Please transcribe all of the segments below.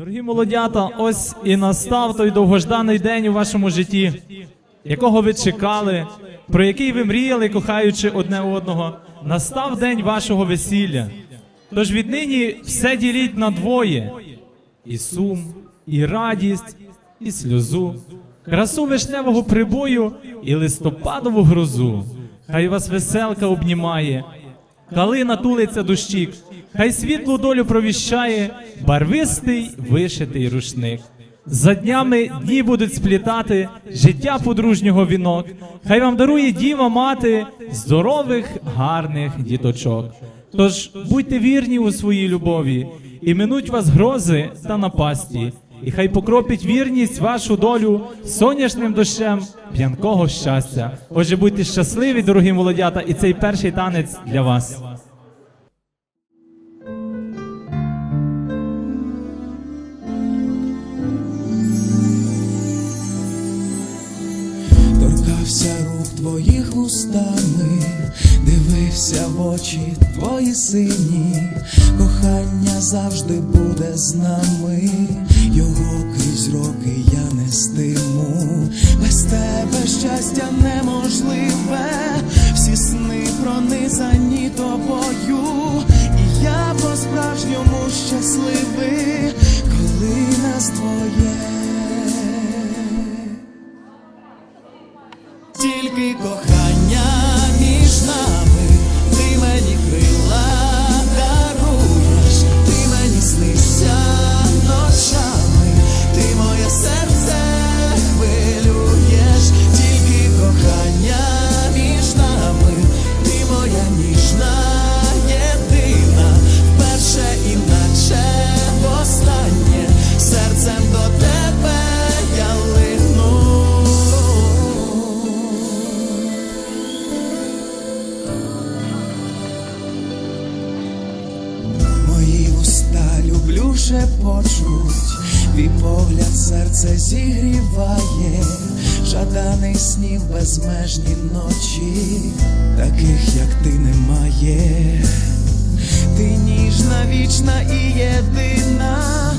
Дорогі молодята, ось і настав той довгожданий день у вашому житті, якого ви чекали, про який ви мріяли, кохаючи одне одного. Настав день вашого весілля. Тож віднині все діліть на двоє: і сум, і радість, і сльозу, красу вишневого прибою і листопадову грозу. Хай вас веселка обнімає, Калина тулиться дощик, хай світлу долю провіщає барвистий вишитий рушник. За днями дні будуть сплітати життя подружнього вінок. Хай вам дарує діва мати здорових, гарних діточок. Тож будьте вірні у своїй любові, і минуть вас грози та напасті, і хай покропить вірність вашу долю соняшним дощем п'янкого щастя. Отже, будьте щасливі, дорогі молодята, і цей перший танець для вас. Твоїх устами, дивився в очі твої сині, кохання завжди буде з нами, його крізь роки я нестиму, без тебе щастя неможливе, всі сни пронизані тобою, шепочуть, твій погляд серце зігріває, жаданий снів безмежні ночі, таких як ти немає. Ти ніжна, вічна і єдина,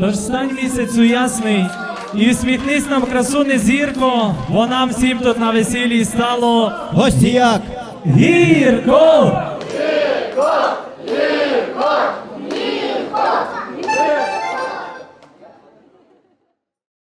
Тож стань місяцю ясний і усміхнись нам красуне зірко, бо нам всім тут на весіллі стало гостіяк гірко,